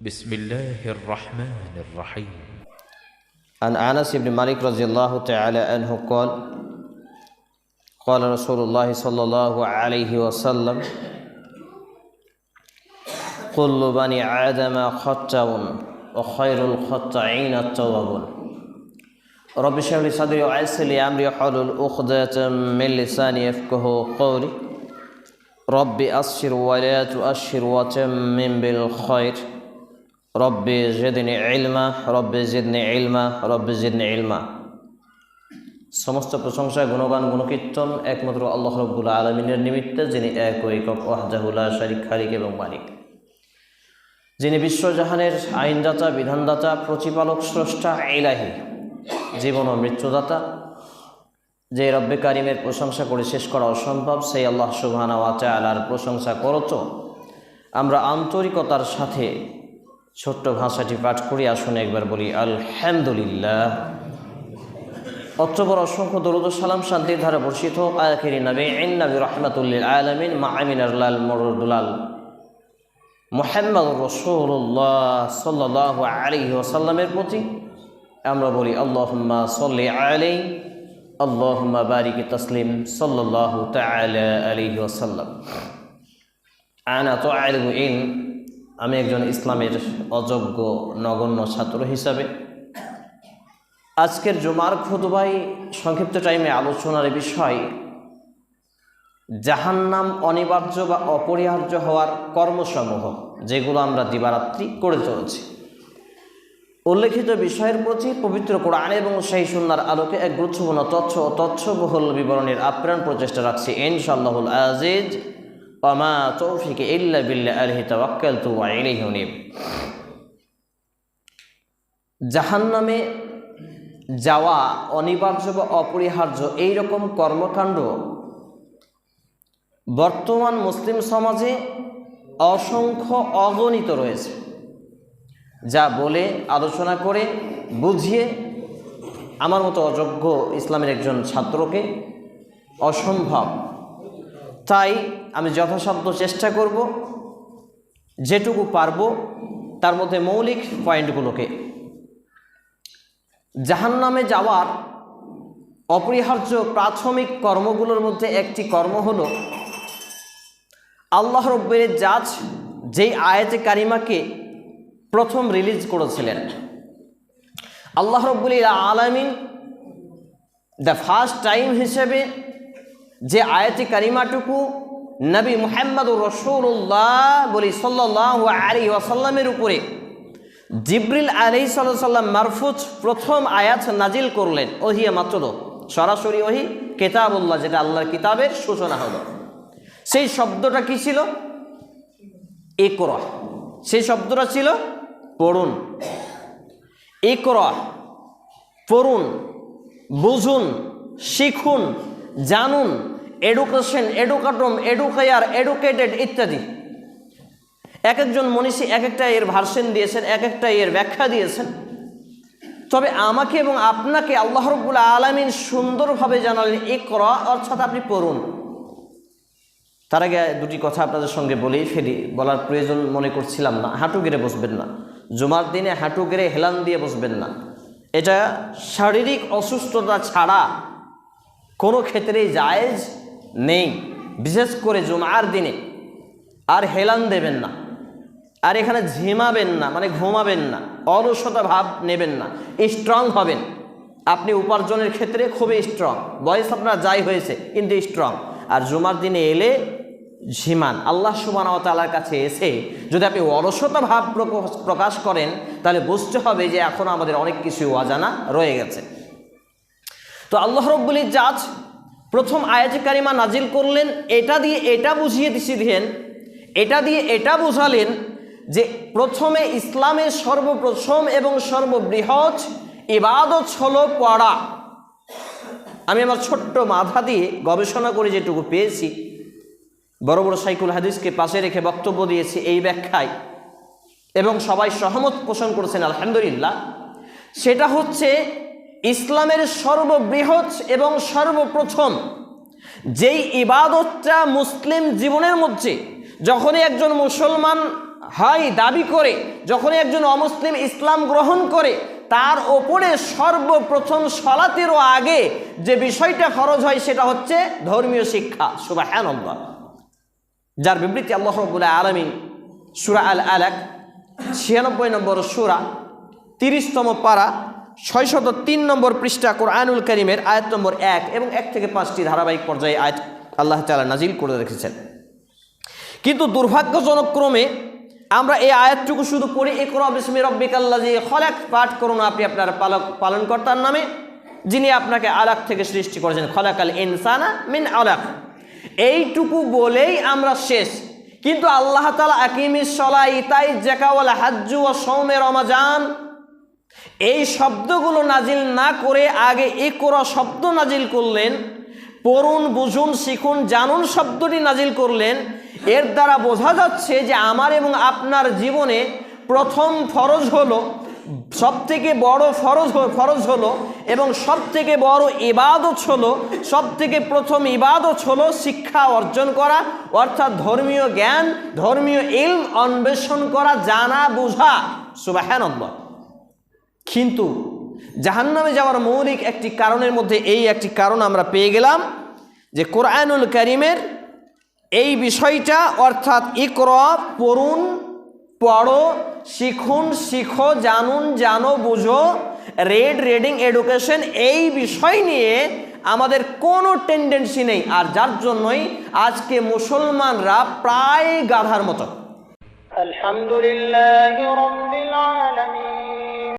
بسم الله الرحمن الرحيم. عن أنس بن مالك رضي الله تعالى عنه قال قال رسول الله صلى الله عليه وسلم كل بني آدم خطأ وخير الخطائين التوابون. رب اشرح لي صدري ويسر لي أمري واحلل عقدة من لساني يفقه قولي. رب أسر ولا تؤشر وتمم بالخير. রব্বে জেদিনে ইলমা, রব্বে জেদনে ইলমা, রব্বে জেদনে ইলমা। সমস্ত প্রশংসা, গুণগান, গুণকীর্তন একমাত্র আল্লাহ রব্বুল আলমিনের নিমিত্তে, যিনি এক ঐকক ওয়াহজাহুল্লাহ শারিক খারিক এবং মালিক। যিনি বিশ্বজাহানের আইনদাতা, বিধানদাতা, প্রতিপালক, স্রষ্টা এলাহি জীবন ও মৃত্যুদাতা, যে রব্বে কারিমের প্রশংসা করে শেষ করা অসম্ভব, সেই আল্লাহ সুবাহানা ওয়াচা আলার প্রশংসা করত। আমরা আন্তরিকতার সাথে ছোট্ট ভাষাটি পাঠ করি, আসুন একবার বলি, আলহামদুলিল্লাহ। অত্রবর অসংখ্য দরুদ সালাম শান্তির ধারা বর্ষিত আয়াখিরি নবী ইন নবী রহমাতুল্লিল আলমিন, মা আমিন আল্লাল মরুদুলাল মোহাম্মদ রসুল্লাহ সাল্লাহ আলী ওসাল্লামের প্রতি আমরা বলি, আল্লাহম্মা সল্লি আলাই, আল্লাহম্মা বারিক তসলিম সাল্লাহ তালা আলী ওসাল্লাম আনা তো আলু ইন আমি একজন ইসলামের অযোগ্য নগণ্য ছাত্র হিসাবে। আজকের জুমার খুতবাই সংক্ষিপ্ত টাইমে আলোচনার বিষয়, জাহান্নাম অনিবার্য বা অপরিহার্য হওয়ার কর্মসমূহ, যেগুলো আমরা দিবারাত্রি করে চলেছি। উল্লেখিত বিষয়ের প্রতি পবিত্র কোরআন এবং সেই সুন্নার আলোকে এক গুরুত্বপূর্ণ তথ্য ও তথ্যবহুল বিবরণের আপ্রাণ প্রচেষ্টা রাখছি ইনশাল্লাহুল আজিজ। অমা তৌফিকে ইল্লা বিল্লা আলহি তাওয়াক্কাল তু আইলাইহি উনিব। জাহান্নামে যাওয়া অনিবার্য বা অপরিহার্য এই রকম কর্মকাণ্ড বর্তমান মুসলিম সমাজে অসংখ্য অগণিত রয়েছে, যা বলে, আলোচনা করে, বুঝিয়ে আমার মতো অযোগ্য ইসলামের একজন ছাত্রকে অসম্ভব তাই আমি যথাসাধ্য চেষ্টা করব, যেটুকু পারব তার মধ্যে মৌলিক পয়েন্টগুলোকে। জাহান্নামে যাওয়ার অপরিহার্য প্রাথমিক কর্মগুলোর মধ্যে একটি কর্ম হল আল্লাহ রব্বের জাজ যেই আয়াতে কারিমাকে প্রথম রিলিজ করেছিলেন। আল্লাহ রব্বুল আলামিন দ্য ফার্স্ট টাইম হিসেবে যে আয়াতি কারিমাটুকু নবী মুহাম্মদুর রসুল্লাহ বলি সাল্লাহ আলী ওয়াসাল্লামের উপরে। জিব্রিল আলী সাল্লাম মারফুজ প্রথম আয়াত নাজিল করলেন। ওহিয়া মাত্র সরাসরি ওহি কেতাবুল্লাহ, যেটা আল্লাহর কিতাবের সূচনা হলো। সেই শব্দটা কি ছিল? একর সেই শব্দটা ছিল পড়ুন। একর পড়ুন। বুঝুন। শিখুন। জানুন এডুকেশন এডুকাটম এডুকেয়ার এডুকেটেড ইত্যাদি। এক একজন মনীষী এক একটা এর ভার্সেন দিয়েছেন, এক একটা এর ব্যাখ্যা দিয়েছেন। তবে আমাকে এবং আপনাকে আল্লাহ রব্বুল আলমিন সুন্দরভাবে জানালেন এ করা অর্থাৎ আপনি পড়ুন। তার আগে দুটি কথা আপনাদের সঙ্গে বলেই ফেলি, বলার প্রয়োজন মনে করছিলাম না। হাঁটু গেড়ে বসবেন না। জুমার দিনে হাঁটু গেড়ে হেলান দিয়ে বসবেন না। এটা শারীরিক অসুস্থতা ছাড়া কোনো ক্ষেত্রেই জায়েজ নেই। বিশেষ করে জুমার দিনে। আর হেলান দেবেন না। আর এখানে ঝিমাবেন না মানে ঘুমাবেন না। অলসতা ভাব নেবেন না। স্ট্রং হবেন। আপনি উপার্জনের ক্ষেত্রে খুবই স্ট্রং। বয়স আপনার যাই হয়েছে, কিন্তু স্ট্রং। আর জুমার দিনে এলে ঝিমান। আল্লাহ সুবানতালার কাছে এসে যদি আপনি অলসতা ভাব প্রকাশ করেন, তাহলে বুঝতে হবে যে এখন আমাদের অনেক কিছু অজানা রয়ে গেছে। তো আল্লাহ রব্বুলির জাজ প্রথম আয়াজ কারিমা নাজিল করলেন, এটা দিয়ে এটা বুঝিয়ে দিয়েছিলেন এটা দিয়ে এটা বুঝালেন যে প্রথমে ইসলামের সর্বপ্রথম এবং সর্ববৃহৎ ইবাদত হলো পড়া। আমি আমার ছোট্ট মাথা দিয়ে গবেষণা করে যেটুকু পেয়েছি, বড় বড় সাইকুল হাদিসকে পাশে রেখে বক্তব্য দিয়েছি এই ব্যাখ্যায়, এবং সবাই সহমত পোষণ করেছেন, আলহামদুলিল্লাহ। সেটা হচ্ছে ইসলামের সর্ববৃহৎ এবং সর্বপ্রথম যেই ইবাদতটা মুসলিম জীবনের মধ্যে যখনই একজন মুসলমান হয় দাবি করে, যখনই একজন অমুসলিম ইসলাম গ্রহণ করে, তার ওপরে সর্বপ্রথম সলাতেরও আগে যে বিষয়টা খরচ হয় সেটা হচ্ছে ধর্মীয় শিক্ষা। সুবাহ যার বিবৃতি আল্লাহ রবুল্লাহ আলমিন সুরা আল আলাক ছিয়ানব্বই নম্বর সুরা তিরিশতম পারা ছয়শত তিন নম্বর পৃষ্ঠা কোরআনুল করিমের আয়াত নম্বর এক এবং এক থেকে পাঁচটি ধারাবাহিক পর্যায়ে আয়াত আল্লাহ তালা নাজিল করে রেখেছেন। কিন্তু দুর্ভাগ্যজনক ক্রমে আমরা এই আয়াতটুকু শুধু পড়ি একর বিসমি রব্বিক আল্লাহ খলাক, পাঠ করুন আপনি আপনার পালক পালনকর্তার নামে, যিনি আপনাকে আলাক থেকে সৃষ্টি করেছেন। খলাকাল ইনসানা মিন আলাক। এইটুকু বলেই আমরা শেষ। কিন্তু আল্লাহ তালা আকিমিস সলা ইতাই জেকাওয়াল হাজ্জু ও সৌমে রমাজান এই শব্দগুলো নাজিল না করে আগে একরা শব্দ নাজিল করলেন, পড়ুন, বুঝুন, শিখুন, জানুন শব্দটি নাজিল করলেন। এর দ্বারা বোঝা যাচ্ছে যে আমার এবং আপনার জীবনে প্রথম ফরজ হলো সব থেকে বড় ফরজ ফরজ হলো এবং সব থেকে বড় ইবাদত হলো সব থেকে প্রথম ইবাদত হলো শিক্ষা অর্জন করা, অর্থাৎ ধর্মীয় জ্ঞান, ধর্মীয় ইলম অন্বেষণ করা, জানা, বোঝা। সুবাহানন্দ কিন্তু জাহান্নামে যাওয়ার মৌলিক একটি কারণের মধ্যে এই একটি কারণ আমরা পেয়ে গেলাম যে কোরআনুল করিমের এই বিষয়টা অর্থাৎ ইকর, পড়ুন, পড়ো, শিখুন, শিখো, জানুন, জানো, বুঝো, রেড, রেডিং, এডুকেশন এই বিষয় নিয়ে আমাদের কোনো টেন্ডেন্সি নেই। আর যার জন্যই আজকে মুসলমানরা প্রায় গাধার মতো। আলহামদুলিল্লাহ